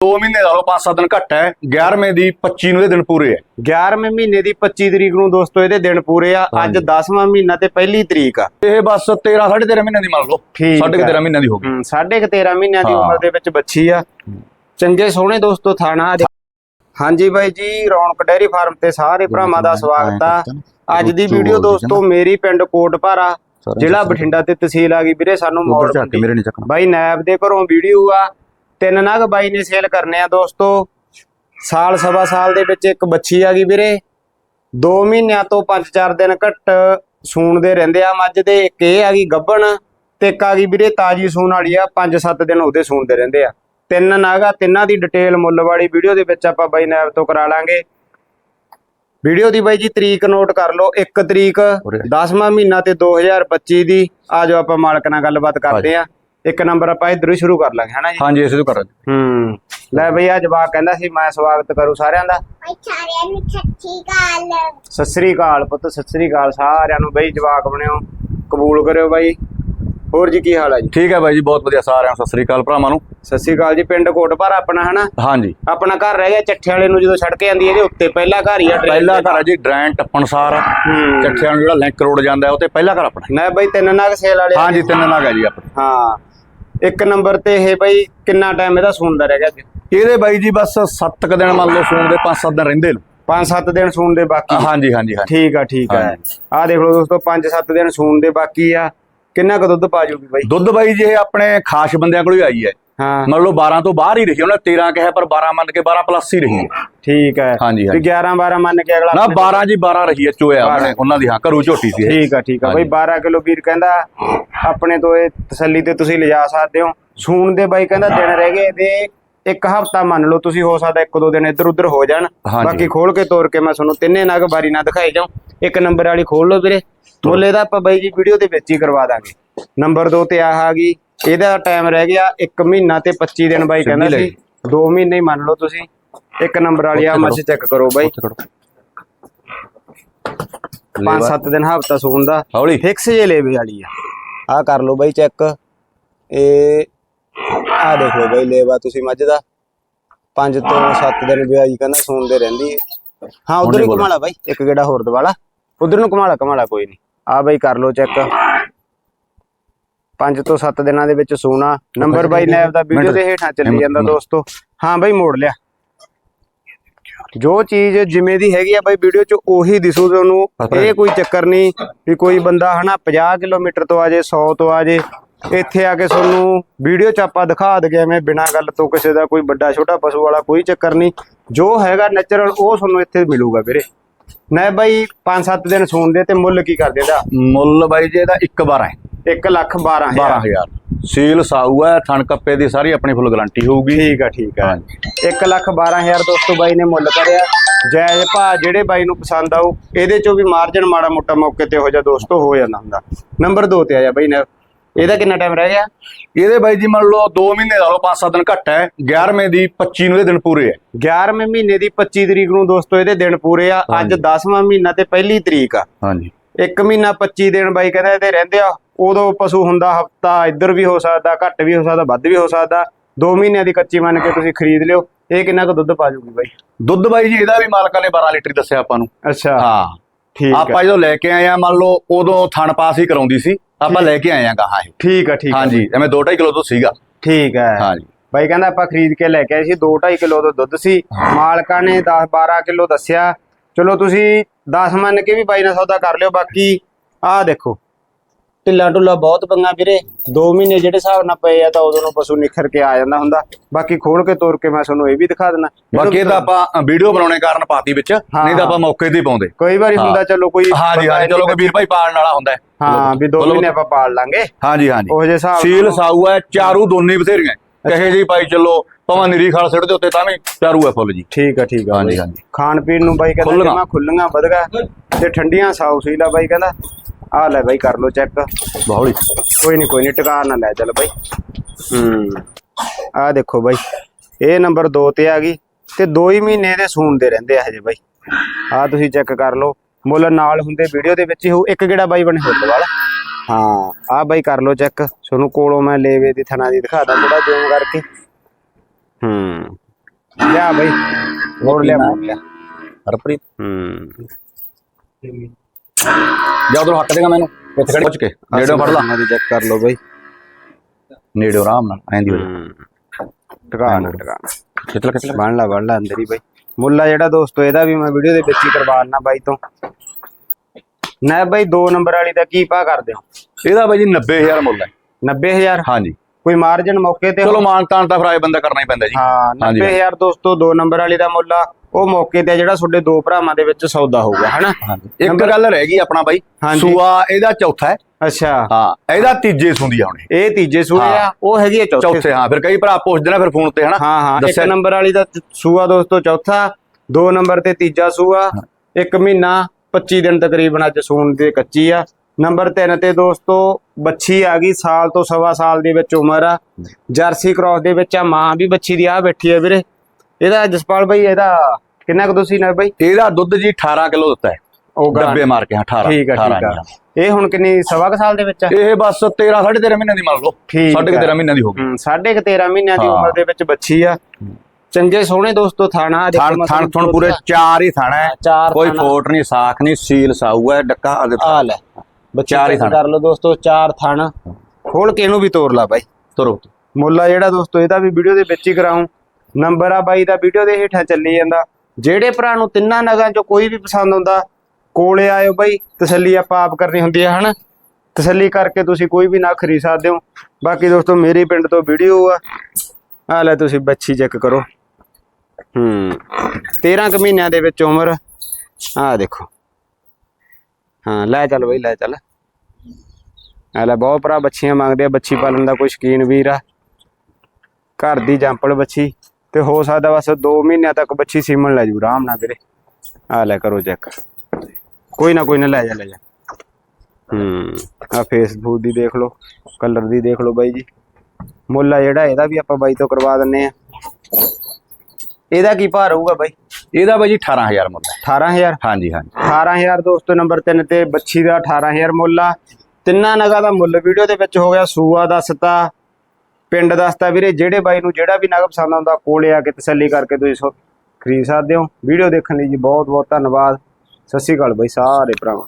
2 ਮਹੀਨੇ ਲਾ ਲਓ 5-7 ਦਿਨ ਘੱਟ ਹੈ। 11ਵੇਂ ਦੀ 25 ਨੂੰ ਇਹ ਦਿਨ ਪੂਰੇ ਹੈ। 11ਵੇਂ ਮਹੀਨੇ ਦੀ 25 ਤਰੀਕ ਨੂੰ ਦੋਸਤੋ ਇਹਦੇ ਦਿਨ ਪੂਰੇ ਆ। ਅੱਜ 10ਵਾਂ ਮਹੀਨਾ ਤੇ ਪਹਿਲੀ ਤਰੀਕ ਆ। ਇਹ ਬਸ 13 13.5 ਮਹੀਨਿਆਂ ਦੀ ਮੰਨ ਲਓ। ਠੀਕ ਸਾਢੇ ਕੁ ਹੈ। 13 ਮਹੀਨਿਆਂ ਦੀ ਹੋ ਗਈ। ਹੂੰ ਸਾਢੇ ਕੁ 13 ਮਹੀਨਿਆਂ ਦੀ। ਉਮਰ ਦੇ ਵਿੱਚ ਬੱਚੀ ਆ। ਚੰਗੇ ਸੋਹਣੇ ਦੋਸਤੋ ਥਾਣਾ ਹਾਂਜੀ ਬਾਈ ਜੀ ਰੌਣਕ ਡੈਰੀ ਫਾਰਮ ਤੇ ਸਾਰੇ ਭਰਾਵਾਂ ਦਾ ਸਵਾਗਤ ਆ। ਅੱਜ ਦੀ ਵੀਡੀਓ ਦੋਸਤੋ ਮੇਰੀ ਪਿੰਡ ਕੋਟਪਾਰਾ ਜ਼ਿਲ੍ਹਾ ਬਠਿੰਡਾ ਤੇ ਤਹਿਸੀਲ ਆ ਗਈ। ਵੀਰੇ ਸਾਨੂੰ ਮੋੜ ਬਾਈ ਨੈਬ ਦੇ ਘਰੋਂ ਵੀਡੀਓ ਆ। ਤਿੰਨ ਨਗ ਬਾਈ ਨੇ ਸੇਲ ਕਰਨੇ ਆ ਦੋਸਤੋ। ਸਾਲ ਸਵਾ ਸਾਲ ਦੇ ਵਿੱਚ ਇੱਕ ਬੱਚੀ ਆ ਗਈ ਵੀਰੇ। 2 ਮਹੀਨਿਆਂ ਤੋਂ 5-4 ਦਿਨ ਘੱਟ ਸੂਣ ਦੇ ਰਹਿੰਦੇ ਆ। ਮੱਝ ਦੇ ਇੱਕ ਇਹ ਆ ਗਈ ਗੱਭਣ ਤੇ ਇੱਕ ਆ ਗਈ ਵੀਰੇ ਤਾਜੀ ਸੂਣ ਵਾਲੀ ਆ। 5-7 ਦਿਨ ਉਹਦੇ ਸੂਣਦੇ ਰਹਿੰਦੇ ਆ। ਤਿੰਨ ਨਾਗਾ ਤਿੰਨਾਂ ਦੀ ਡਿਟੇਲ ਮੁੱਲ ਵਾਲੀ ਵੀਡੀਓ ਦੇ ਵਿੱਚ ਆਪਾਂ ਬਾਈ ਨੈਬ ਤੋਂ ਕਰਾ ਲਾਂਗੇ। ਵੀਡੀਓ ਦੀ ਬਾਈ ਜੀ ਤਰੀਕ ਨੋਟ ਕਰ ਲਓ 1 ਤਰੀਕ ਉਰੇ। 10ਵਾਂ ਮਹੀਨਾ ਤੇ 2025 ਦੀ। ਆ ਜਾਓ ਆਪਾਂ ਮਾਲਕ ਨਾਲ ਗੱਲਬਾਤ ਕਰਦੇ ਆ। ਇੱਕ ਨੰਬਰ ਆਪਾਂ ਇਧਰੋਂ ਹੀ ਸ਼ੁਰੂ ਕਰ ਲਾਂਗੇ ਹਨਾ ਜੀ? ਹਾਂਜੀ ਇਸੇ ਤੋਂ ਕਰ ਹੂੰ ਲੈ ਬਈ ਆ ਜਵਾਕ ਕਹਿੰਦਾ ਸੀ ਮੈਂ ਸਵਾਗਤ ਕਰੂ ਸਾਰਿਆਂ ਦਾ। ਭਾਈ ਸਾਰਿਆਂ ਨੂੰ ਸੱਚੀ ਗੱਲ। ਸਤਿ ਸ੍ਰੀ ਅਕਾਲ ਪੁੱਤ ਸਤਿ ਸ੍ਰੀ ਅਕਾਲ ਸਾਰਿਆਂ ਨੂੰ। ਬਈ ਜਵਾਕ ਬਣਿਓ ਕਬੂਲ ਕਰਿਓ ਬਾਈ। ਹੋਰ ਜੀ ਕੀ ਹਾਲ ਹੈ ਜੀ? ਠੀਕ ਹੈ ਬਾਈ ਜੀ ਬਹੁਤ ਵਧੀਆ ਸਾਰਿਆਂ ਨੂੰ ਸਤਿ ਸ੍ਰੀ ਅਕਾਲ ਭਰਾਵਾਂ ਨੂੰ। ਸਤਿ ਸ੍ਰੀ ਅਕਾਲ ਜੀ ਪਿੰਡ ਕੋਟਪਾਰ ਆਪਣਾ ਹਨਾ? ਹਾਂਜੀ। ਆਪਣਾ ਘਰ ਰਹਿ ਗਿਆ ਚੱਠੇ ਵਾਲੇ ਨੂੰ ਜਦੋਂ ਸੜਕ ਜਾਂਦੀ ਇਹਦੇ ਉੱਤੇ ਪਹਿਲਾ ਘਰ ਹੀ ਆ train ਪਹਿਲਾ ਤੇ। ਘਰ ਹੈ ਜੀ ਡਰੈਨ ਟੱਪਣਸਾਰ ਚੱਠਿਆਂ ਨੂੰ ਜਿਹੜਾ ਲਿੰਕ ਰੋਡ ਜਾਂਦਾ ਹੈ ਉਹ ਤੇ ਪਹਿਲਾ ਘਰ ਆਪਣਾ। ਨਾ ਬਈ ਤਿੰਨ ਨਾਗ ਸੇਲ ਵਾਲੇ ਹਾਂਜੀ ਤਿੰਨ ਨਾਗ ਹੈ ਜੀ ਆਪਣੇ। ਹਾਂ। ਇੱਕ ਨੰਬਰ ਤੇ ਇਹ ਬਈ ਕਿੰਨਾ ਟਾਈਮ ਇਹਦਾ ਸੂਣ ਦਾ ਰਹਿ ਗਿਆ ਜੀ ਇਹਦੇ ਬਾਈ ਜੀ ਬਸ 7 ਕ ਦਿਨ ਮੰਨ ਲਓ ਸੂਣ ਦੇ 5-7 ਦਿਨ ਰਹਿੰਦੇ ਨੇ। 5-7 ਦਿਨ ਸੂਣ ਦੇ ਬਾਕੀ ਹਾਂਜੀ ਹਾਂਜੀ ਹਾਂਜੀ। ਠੀਕ ਆ ਠੀਕ ਆ। ਆਹ ਦੇਖ ਲਓ ਦੋਸਤੋ 5-7 ਦਿਨ ਸੂਣ ਦੇ ਬਾਕੀ ਆ। ਕਿੰਨਾ ਕੁ ਦੁੱਧ ਪਾ ਜੂਗੀ ਬਾਈ? ਦੁੱਧ ਬਾਈ ਜੀ ਇਹ ਆਪਣੇ ਖਾਸ ਬੰਦਿਆਂ ਕੋਲ ਹੀ ਆਈ ਹੈ। ਹਾਂ। ਮੰਨ ਲਓ 12 ਤੋਂ ਬਾਹਰ ਹੀ ਰਹੀ ਉਹਨੇ 13 ਕਿਹਾ ਪਰ 12 ਮੰਨ ਕੇ 12 ਪਲੱਸ ਹੀ ਰਹੀ ਹੈ। ਠੀਕ ਹੈ ਹਾਂਜੀ, ਹਾਂਜੀ। 11-12 ਮੰਨ ਕੇ ਅਗਲਾ ਨਾ ਆਪਣੇ- 12 ਜੀ 12 ਰਹੀ ਹੈ ਚੋਇਆ ਉਹਨਾਂ ਦੀ ਹਾਂ ਘਰੋਂ ਝੋਟੀ ਸੀ। ਠੀਕ ਆ ਠੀਕ ਆ। ਬਈ ਹਾਂਜੀ। 12 ਕਿਲੋ ਵੀਰ ਕਹਿੰਦਾ ਆਪਣੇ ਤੋਂ ਇਹ ਤਸੱਲੀ ਤੇ ਤੁਸੀਂ ਲਿਜਾ ਸਕਦੇ ਹੋ। ਸੂਣ ਦੇ ਬਾਈ ਕਹਿੰਦਾ ਦਿਨ ਰਹਿ ਗਏ ਤੇ ਇੱਕ ਹਫਤਾ ਮੰਨ ਲਓ ਤੁਸੀਂ ਹੋ ਸਕਦਾ ਇੱਕ ਦੋ ਦਿਨ ਇੱਧਰ ਉੱਧਰ ਹੋ ਜਾਣ। ਹਾਂਜੀ। ਬਾਕੀ ਖੋਲ ਕੇ ਤੋਰ ਕੇ ਮੈਂ ਤੁਹਾਨੂੰ ਤਿੰਨੇ ਨਗ ਬਾਰੀ ਨਾ ਦਿਖਾਈ ਜਾਉ ਇੱਕ ਨੰਬਰ ਵਾਲੀ ਖੋਲ ਲਓ ਵੀਰੇ। ਮੁੱਲੇ ਦਾ ਆਪਾਂ ਬਾਈ ਜੀ ਵੀਡੀਓ ਦੇ ਵਿੱਚ ਹੀ ਕਰਵਾ ਦਾਂਗੇ। ਨੰਬਰ 2 ਤੇ ਆਹ ਆ ਗਈ। ਇਹਦਾ ਟਾਈਮ ਰਹਿ ਗਿਆ 1 ਮਹੀਨਾ ਤੇ 25 ਦਿਨ ਬਾਈ ਕਹਿੰਦਾ ਸੀ। 2 ਮਹੀਨੇ ਹੀ ਮੰਨ ਲਓ ਤੁਸੀਂ। ਇੱਕ ਨੰਬਰ ਵਾਲੀ ਆ ਮੱਝ ਚੈੱਕ ਕਰੋ ਬਾਈ। ਉੱਥੇ ਖੜੋ। 5-7 ਦਿਨ ਹਫਤਾ ਸੂਣ ਦਾ। ਹੌਲੀ। ਫਿਕਸ ਜੇ ਲੇਵੇ ਵਾਲੀ ਆ। ਆ ਕਰ ਲਓ ਬਾਈ ਚੈੱਕ ਇਹ ਆ ਦੇਖ ਲਓ ਬਾਈ ਲੇਵਾ ਤੁਸੀਂ ਮੱਝ ਦਾ। 5 ਤੋਂ 7 ਦਿਨ ਵਿਆਹੀ ਕਹਿੰਦਾ ਸੂਣਦੇ ਰਹਿੰਦੀ ਹੈ। ਹਾਂ ਉਧਰ ਹੀ ਬੋਲੋ। ਕਮਾਲਾ ਬਾਈ ਇੱਕ ਗੇੜਾ ਹੋਰ ਦਵਾਲਾ ਉਧਰ ਨੂੰ ਕਮਾਲਾ ਕਮਾਲਾ ਕੋਈ ਨਹੀਂ। ਆ ਬਾਈ ਕਰ ਲਓ ਚੈੱਕ 5 ਤੋਂ 7 ਦਿਨਾਂ ਦੇ ਵਿੱਚ ਸੂਣਾ। ਨੰਬਰ ਬਾਈ ਨੈਬ ਦਾ ਵੀਡੀਓ ਦੇ ਹੇਠਾਂ ਚੱਲੀ ਜਾਂਦਾ ਦੋਸਤੋ। ਹਾਂ ਬਾਈ ਮੋੜ ਲਿਆ। ਜੋ ਚੀਜ਼ ਜਿਵੇਂ ਦੀ ਹੈਗੀ ਆ ਬਾਈ ਵੀਡੀਓ 'ਚ ਉਹੀ ਦਿਸੂ ਤੁਹਾਨੂੰ ਇਹ ਕੋਈ ਚੱਕਰ ਨਹੀਂ ਵੀ ਕੋਈ ਬੰਦਾ ਹਨਾ 50 ਕਿਲੋਮੀਟਰ ਤੋਂ ਆ ਜੇ 100 ਤੋਂ ਆ ਜੇ ਇੱਥੇ ਆ ਕੇ ਤੁਹਾਨੂੰ ਵੀਡੀਓ 'ਚ ਆਪਾਂ ਦਿਖਾ ਦਗੇ ਐਵੇਂ ਬਿਨਾਂ ਗੱਲ ਤੋਂ ਕਿਸੇ ਦਾ ਕੋਈ ਵੱਡਾ ਛੋਟਾ ਪਸ਼ੂ ਵਾਲਾ ਕੋਈ ਚੱਕਰ ਨਹੀਂ। ਜੋ ਹੈਗਾ ਨੈਚੁਰਲ ਉਹ ਤੁਹਾਨੂੰ ਇੱਥੇ ਮਿਲੂਗਾ ਵੀਰੇ। ਨਾ ਬਾਈ 5-7 ਦਿਨ ਸੂਣ ਦੇ ਤੇ ਮੁੱਲ ਕੀ ਕਰਦੇ ਦਾ ਮੁੱਲ ਬਾਈ ਜੀ ਇਹਦਾ 1 12 ਹੈ। 1 ਲੱਖ 12 12000 ਸੀਲ ਸਾਊ ਹੈ ਥਣ ਕੱਪੇ ਦੀ ਸਾਰੀ ਆਪਣੀ ਫੁੱਲ ਗਾਰੰਟੀ ਹੋਊਗੀ। ਠੀਕ ਆ ਠੀਕ ਆ। ਹਾਂਜੀ। 1 ਲੱਖ 12000 ਦੋਸਤੋ ਬਾਈ ਨੇ ਮੁੱਲ ਕਰਿਆ। ਜਾਇਜ਼ ਭਾ ਜਿਹੜੇ ਬਾਈ ਨੂੰ ਪਸੰਦ ਆਊ ਇਹਦੇ ਚੋਂ ਵੀ ਮਾਰਜਨ ਮਾੜਾ ਮੋਟਾ ਮੌਕੇ ਤੇ ਹੋ ਜਾ ਦੋਸਤੋ ਹੋ ਜਾਂਦਾ ਹੁੰਦਾ। ਨੰਬਰ 2 ਤੇ ਆ ਜਾ ਬਾਈ ਨੇ। ਇਹਦਾ ਕਿੰਨਾ ਟਾਈਮ ਰਹਿ ਗਿਆ? ਇਹਦੇ ਬਾਈ ਜੀ ਮੰਨ ਲਓ 2 ਮਹੀਨੇ ਲਾ ਲਓ 5-7 ਦਿਨ ਘੱਟ ਹੈ। 11ਵੇਂ ਦੀ 25 ਨੂੰ ਇਹ ਦਿਨ ਪੂਰੇ ਹੈ। 11ਵੇਂ ਮਹੀਨੇ ਦੀ 25 ਤਰੀਕ ਨੂੰ ਦੋਸਤੋ ਇਹਦੇ ਦਿਨ ਪੂਰੇ ਆ। ਅੱਜ 10ਵਾਂ ਮਹੀਨਾ ਤੇ ਪਹਿਲੀ ਤਰੀਕ ਆ। ਹਾਂਜੀ। ਇੱਕ ਮਹੀਨਾ 25 ਦਿਨ ਬਾਈ ਕਹਿੰਦਾ ਇਹਦੇ ਰਹਿੰਦੇ ਆ। ਉਦੋਂ ਪਸ਼ੂ ਹੁੰਦਾ ਹਫਤਾ ਇੱਧਰ ਵੀ ਹੋ ਸਕਦਾ ਘੱਟ ਵੀ ਹੋ ਸਕਦਾ ਵੱਧ ਵੀ ਹੋ ਸਕਦਾ। 2 ਮਹੀਨਿਆਂ ਦੀ ਕੱਚੀ ਮੰਨ ਕੇ ਤੁਸੀਂ ਖਰੀਦ ਲਿਓ ਇਹ ਕਿੰਨਾ ਕੁ ਦੁੱਧ ਪਾ ਜੂਗੀ ਬਾਈ? ਦੁੱਧ ਬਾਈ ਜੀ ਇਹਦਾ ਵੀ ਮਾਲਕਾਂ ਨੇ 12 ਲੀਟਰ ਦੱਸਿਆ ਆਪਾਂ ਨੂੰ। ਅੱਛਾ। ਹਾਂ। ਠੀਕ ਆਪਾਂ ਆ ਜਦੋਂ ਲੈ ਕੇ ਆਏ ਆ ਮੰਨ ਲਓ ਉਦੋਂ ਥਣ ਪਾਸ ਹੀ ਕਰਾਉਂਦੀ ਸੀ ਆਪਾਂ ਲੈ ਕੇ ਆਏ ਆ ਗਾਹਾਂ ਇਹ। ਠੀਕ ਆ ਠੀਕ ਆ। ਹਾਂਜੀ ਐਵੇਂ 2.5 ਕਿਲੋ ਤੋਂ ਸੀਗਾ। ਠੀਕ ਹੈ ਹਾਂਜੀ। ਬਾਈ ਕਹਿੰਦਾ ਆਪਾਂ ਖਰੀਦ ਕੇ ਲੈ ਕੇ ਆਏ ਸੀ 2.5 ਕਿਲੋ ਦਾ ਦੁੱਧ ਸੀ। ਮਾਲਕਾਂ ਨੇ 10 12 ਕਿਲੋ ਦੱਸਿਆ। ਚਲੋ ਤੁਸੀਂ 10 ਮੰਨ ਕੇ ਵੀ ਬਾਈ ਨਾਲ ਸੌਦਾ ਕਰ ਲਿਓ ਬਾਕੀ ਆਹ ਦੇਖੋ। ਢਿੱਲਾ ਢੁੱਲਾ ਬਹੁਤ ਪੰਗਾ ਵੀਰੇ। 2 ਮਹੀਨੇ ਜਿਹੜੇ ਹਿਸਾਬ ਨਾਲ ਪਏ ਆ ਤਾਂ ਉਦੋਂ ਨੂੰ ਪਸ਼ੂ ਨਿਖਰ ਕੇ ਆ ਜਾਂਦਾ ਹੁੰਦਾ। ਬਾਕੀ ਖੋਲ ਕੇ ਤੋੜ ਕੇ ਮੈਂ ਤੁਹਾਨੂੰ ਇਹ ਵੀ ਦਿਖਾ ਦਿੰਦਾ। ਬਾਕੀ ਇਹ ਤਾਂ ਆਪਾਂ ਵੀਡੀਓ ਬਣਾਉਣੇ ਕਾਰਨ ਪਾਤੀ ਵਿੱਚ ਨਹੀਂ ਤਾਂ ਆਪਾਂ ਮੌਕੇ ਤੇ ਹੀ ਪਾਉਂਦੇ। ਕੋਈ ਵਾਰੀ ਹੁੰਦਾ ਚਲੋ ਕੋਈ ਹਾਂਜੀ ਬੰਦਾ ਹਾਂਜੀ ਚਲੋ ਕੋਈ ਵੀਰ ਭਾਈ ਪਾਲਣ ਵਾਲਾ ਹੁੰਦਾ ਹੈ। ਵੀ 2 ਬੋਲੋ। ਮਹੀਨੇ ਆਪਾਂ ਪਾਲ ਲਾਂਗੇ। ਹਾਂਜੀ ਹਾਂਜੀ। ਉਹ ਜੇ ਹਿਸਾਬ ਸੀਲ ਸਾਊ ਹੈ ਚਾਰੂ ਦੋਨੇ ਬਥੇਰੀਆਂ ਕਹੇ ਜੀ ਭਾਈ ਚਲੋ ਭਾਵੇਂ ਨਿਰੀ ਖਾਲ ਸਿੱਟ ਦੇ ਉੱਤੇ ਤਾਂ ਵੀ ਚਾਰੂ ਹੈ ਫੁੱਲ ਜੀ। ਠੀਕ ਆ ਠੀਕ ਆ ਹਾਂਜੀ। ਹਾਂਜੀ। ਖਾਣ ਪੀਣ ਨੂੰ ਬਾਈ ਕਹਿੰਦਾ। ਜਮਾ ਖੁੱਲੀਆਂ ਵਧਗਾ। ਤੇ ਠੰਡੀਆਂ ਸਾਊ ਸੀਲਾ ਬਾਈ ਕਹਿੰਦਾ। ਆ ਲੈ ਬਾਈ ਕਰ ਲੋ ਚੈੱਕ ਬਾਹਲੀ। ਕੋਈ ਨਹੀਂ ਕੋਈ ਨਹੀਂ ਟਿਕਾ ਨਾ ਲੈ ਚੱਲ ਬਾਈ। ਹੂੰ। ਆ ਦੇਖੋ ਬਾਈ ਇਹ ਨੰਬਰ 2 ਤੇ ਆ ਗਈ ਤੇ 2 ਹੀ ਮਹੀਨੇ ਦੇ ਸੂਣ ਦੇ ਰਹਿੰਦੇ ਆ ਹਜੇ ਬਾਈ। ਆ ਤੁਸੀਂ ਚੈੱਕ ਕਰ ਲਓ। ਮੁੱਲ ਨਾਲ ਹੁੰਦੇ ਵੀਡੀਓ ਦੇ ਵਿੱਚ ਹੀ ਹੋ ਇੱਕ ਕਿਹੜਾ ਬਾਈ ਬਣੇ ਹੁੱਲ ਵਾਲਾ। ਹਾਂ ਆ ਬਾਈ ਕਰ ਲਓ ਚੈੱਕ ਤੁਹਾਨੂੰ ਕੋਲੋਂ ਮੈਂ ਲੇਵੇ ਦੀ ਥਣਾ ਦੀ ਦਿਖਾਦਾ ਥੋੜਾ ਜ਼ੂਮ ਕਰਕੇ। ਹੂੰ। ਲਿਆ ਬਈ। ਮੋੜ ਲਿਆ ਮੋੜ ਲਿਆ। ਹਰਪ੍ਰੀਤ। ਹੂੰ। ਜਾ ਉਧਰ ਹੱਟ ਦੇਗਾ ਮੈਨੂੰ। ਇੱਥੇ ਖੜੀ ਪੁੱਛ ਕੇ ਨੇੜੇ ਫੜ ਲਾ। ਇਹਨਾਂ ਦੀ ਚੈੱਕ ਕਰ ਲਓ ਬਈ। ਨੇੜੇ ਆਰਾਮ ਨਾਲ ਐਂ ਦੀ ਹੋ। ਜਾ ਹੂੰ ਟਿਕਾਣਾ ਟਿਕਾਣਾ ਕਿਤਲਾ ਕਿਤਲਾ ਬਣ ਲਾ ਬਣ ਲਾ ਅੰਦਰ ਹੀ ਬਈ। ਮੁੱਲਾ ਜਿਹੜਾ ਦੋਸਤੋ ਇਹਦਾ ਵੀ ਮੈਂ ਵੀਡੀਓ ਦੇ ਵਿੱਚ ਹੀ ਕਰਵਾ ਦਿੰਦਾ ਬਾਈ ਤੋਂ। ਨਾ ਬਾਈ 2 ਨੰਬਰ ਵਾਲੀ ਦਾ ਕੀ ਭਾ ਕਰਦੇ ਹੋ? ਇਹਦਾ ਬਾਈ ਜੀ 90000 ਮੁੱਲ ਹੈ। 90000 ਹਾਂਜੀ। ਕੋਈ ਮਾਰਜਨ ਮੌਕੇ ਤੇ ਚਲੋ ਮਾਨ ਤਾਨ ਤਾਂ ਫਿਰ ਆਏ ਬੰਦਾ ਕਰਨਾ ਹੀ ਪੈਂਦਾ ਜੀ। ਹਾਂ ਹਾਂਜੀ। 90000 ਦੋਸਤੋ 2 ਨੰਬਰ ਵਾਲੀ ਦਾ ਮੁੱਲ ਆ। ਉਹ ਮੌਕੇ ਤੇ ਜਿਹੜਾ ਤੁਹਾਡੇ ਦੋ ਭਰਾਵਾਂ ਦੇ ਵਿੱਚ ਸੌਦਾ ਹੋਊਗਾ ਹਨਾ? ਇੱਕ ਗੱਲ ਰਹਿ ਗਈ ਆਪਣਾ ਬਾਈ। ਸੂਆ ਇਹਦਾ ਚੌਥਾ ਹੈ। ਅੱਛਾ। ਹਾਂ ਇਹਦਾ ਤੀਜੇ ਸੁੰਦੀ ਆ ਹੁਣ ਇਹ। ਤੀਜੇ ਸੂਏ ਆ ਹਾਂ। ਉਹ ਹੈਗੀ ਆ ਚੌਥੇ ਚੌਥੇ ਹਾਂ। ਫਿਰ ਕਈ ਭਰਾ ਪੁੱਛਦੇ ਨੇ ਫਿਰ ਫੋਨ ਤੇ ਹਨਾ? ਹਾਂ ਹਾਂ। ਇੱਕ ਨੰਬਰ ਵਾਲੀ ਦਾ ਸੂਆ ਦੋਸਤੋ ਚੌਥਾ ਦੋ ਨੰਬਰ ਤੇ ਤੀਜਾ ਸੂਆ ਇੱਕ ਮਹੀਨਾ 25 ਦਿਨ ਤਕਰੀਬਨ ਅੱਜ ਸੂਣ ਦੇ ਕੱਚੀ ਆ। ਨੰਬਰ 3 ਤੇ ਦੋਸਤੋ ਬੱਚੀ ਆ ਗਈ ਸਾਲ ਤੋਂ ਸਵਾ ਸਾਲ ਦੇ ਵਿੱਚ ਉਮਰ ਆ। ਜਰਸੀ ਕ੍ਰਾਸ ਦੇ ਵਿੱਚ ਆ ਮਾਂ ਵੀ ਬੱਚੀ ਦੀ ਆ ਬੈਠੀ ਆ ਵੀਰੇ। ਇਹਦਾ ਜਸਪਾਲ ਭਾਈ ਇਹਦਾ ਕਿੰਨਾ ਕੁ ਤੁਸੀਂ ਨਾ ਭਾਈ ਇਹਦਾ ਦੁੱਧ ਜੀ 18 ਕਿਲੋ ਦਿੱਤਾ ਹੈ। ਉਹ ਡੱਬੇ ਮਾਰ ਕੇ ਹਾਂ 18 ਠੀਕ ਆ 18 ਠੀਕ ਆ। ਇਹ ਹੁਣ ਕਿੰਨੀ ਸਵਾ ਕੁ ਸਾਲ ਦੇ ਵਿੱਚ ਆ? ਇਹ ਬਸ 13 13.5 ਮਹੀਨਿਆਂ ਦੀ ਮੰਨ ਲਓ। ਠੀਕ ਸਾਢੇ ਕੁ ਆ। 13 ਮਹੀਨਿਆਂ ਦੀ ਹੋ ਗਈ। ਹੂੰ, ਸਾਢੇ ਕੁ 13 ਮਹੀਨਿਆਂ ਦੀ। ਉਮਰ ਦੇ ਵਿੱਚ ਬੱਚੀ ਆ। ਚੰਗੇ ਸੋਹਣੇ ਦੋਸਤੋ ਥਾਣਾ ਆ ਥਣ ਥਣ ਥਣ ਪੂਰੇ ਚਾਰ ਹੀ ਥਣ ਹੈ। ਕੋਈ। ਫੋਟ ਨਹੀਂ ਸਾਖ ਨਹੀਂ ਸੀਲ ਸਾਊ ਹੈ ਡੱਕਾ ਆ ਲੈ। ਚਾਰ ਹੀ ਥਣ। ਕਰ ਲਓ ਦੋਸਤੋ ਚਾਰ ਥਣ। ਖੋਲ ਕੇ ਇਹਨੂੰ ਵੀ ਤੋੜ ਲਾ ਬਾਈ। ਤੁਰੋ। ਮੁੱਲਾ ਜਿਹੜਾ ਦੋਸਤੋ ਇਹਦਾ ਵੀ ਵੀਡੀਓ ਦੇ ਵਿੱਚ ਹੀ ਕਰਾਉਂ ਨੰਬਰ ਆ ਬਾਈ ਦਾ ਵੀਡੀਓ ਦੇ ਹੇਠਾਂ ਚੱਲੀ ਜਾਂਦਾ। ਜਿਹੜੇ ਭਰਾ ਨੂੰ ਤਿੰਨਾਂ ਨਗਾਂ ਚੋਂ ਕੋਈ ਵੀ ਪਸੰਦ ਆਉਂਦਾ, ਕੋਲੇ ਆਇਓ ਬਈ, ਤਸੱਲੀ ਆਪਾਂ ਆਪ ਕਰਨੀ ਹੁੰਦੀ ਹੈ ਹਨਾ? ਤਸੱਲੀ ਕਰਕੇ ਤੁਸੀਂ ਕੋਈ ਵੀ ਨਾ ਖਰੀਦ ਸਕਦੇ ਹੋ। ਬਾਕੀ ਦੋਸਤੋ, ਮੇਰੇ ਪਿੰਡ ਤੋਂ ਵੀਡੀਓ ਆ। ਆ ਲੈ ਤੁਸੀਂ ਬੱਚੀ ਚੈੱਕ ਕਰੋ। ਹੂੰ 13 ਕੁ ਮਹੀਨਿਆਂ ਦੇ ਵਿੱਚ ਉਮਰ। ਆ ਦੇਖੋ। ਹਾਂ, ਲੈ ਚੱਲ ਬਈ, ਲੈ ਚੱਲ। ਆ ਲੈ, ਬਹੁਤ ਭਰਾ ਬੱਚੀਆਂ ਮੰਗਦੇ ਆ, ਬੱਚੀ ਪਾਲਣ ਦਾ ਕੋਈ ਸ਼ਕੀਨ ਵੀਰ ਆ। ਘਰ ਦੀ ਜੰਪਲ ਬੱਚੀ। ਤੇ ਹੋ ਸਕਦਾ ਬਸ 2 ਮਹੀਨਿਆਂ ਤੱਕ ਬੱਚੀ ਸੀਮਣ ਲੈ ਜੂ ਆਰਾਮ ਨਾਲ ਵੀਰੇ। ਆ ਲੈ ਕਰੋ ਚੈੱਕ ਕੋਈ ਨਾ ਕੋਈ ਨਾ ਲੈ ਜਾ ਲੈ ਜਾ। ਹੂੰ ਆ ਫੇਸਬੁੱਕ ਦੀ ਦੇਖ ਲਓ ਕਲਰ ਦੀ ਦੇਖ ਲਓ ਬਾਈ ਜੀ। ਮੁੱਲ ਆ ਜਿਹੜਾ ਇਹਦਾ ਵੀ ਆਪਾਂ ਬਾਈ ਤੋਂ ਕਰਵਾ ਦਿੰਨੇ ਆ। ਇਹਦਾ ਕੀ ਭਾਅ ਰਹੂਗਾ ਬਾਈ? ਇਹਦਾ ਬਾਈ ਜੀ 18000 ਮੁੱਲ ਹੈ 18000 ਹਾਂਜੀ ਹਾਂਜੀ। 18000 ਦੋਸਤੋ ਨੰਬਰ 3 ਤੇ ਬੱਚੀ ਦਾ 18000 ਮੁੱਲ ਆ। ਤਿੰਨਾਂ ਨਗਾਂ ਦਾ ਮੁੱਲ ਵੀਡੀਓ ਦੇ ਵਿੱਚ ਹੋ ਗਿਆ ਸੂਆ ਦੱਸਤਾ ਪਿੰਡ ਦੱਸਦਾ ਵੀਰੇ, ਜਿਹੜੇ ਬਾਈ ਨੂੰ ਜਿਹੜਾ ਵੀ ਨਗ ਪਸੰਦ ਆਉਂਦਾ, ਕੋਲੇ ਆ ਕੇ ਤਸੱਲੀ ਕਰਕੇ ਤੁਸੀਂ ਸੋ- ਖਰੀਦ ਸਕਦੇ ਹੋ। ਵੀਡੀਓ ਦੇਖਣ ਲਈ ਜੀ ਬਹੁਤ ਬਹੁਤ ਧੰਨਵਾਦ। ਸਤਿ ਸ਼੍ਰੀ ਅਕਾਲ ਬਾਈ, ਸਾਰੇ ਭਰਾਵਾਂ।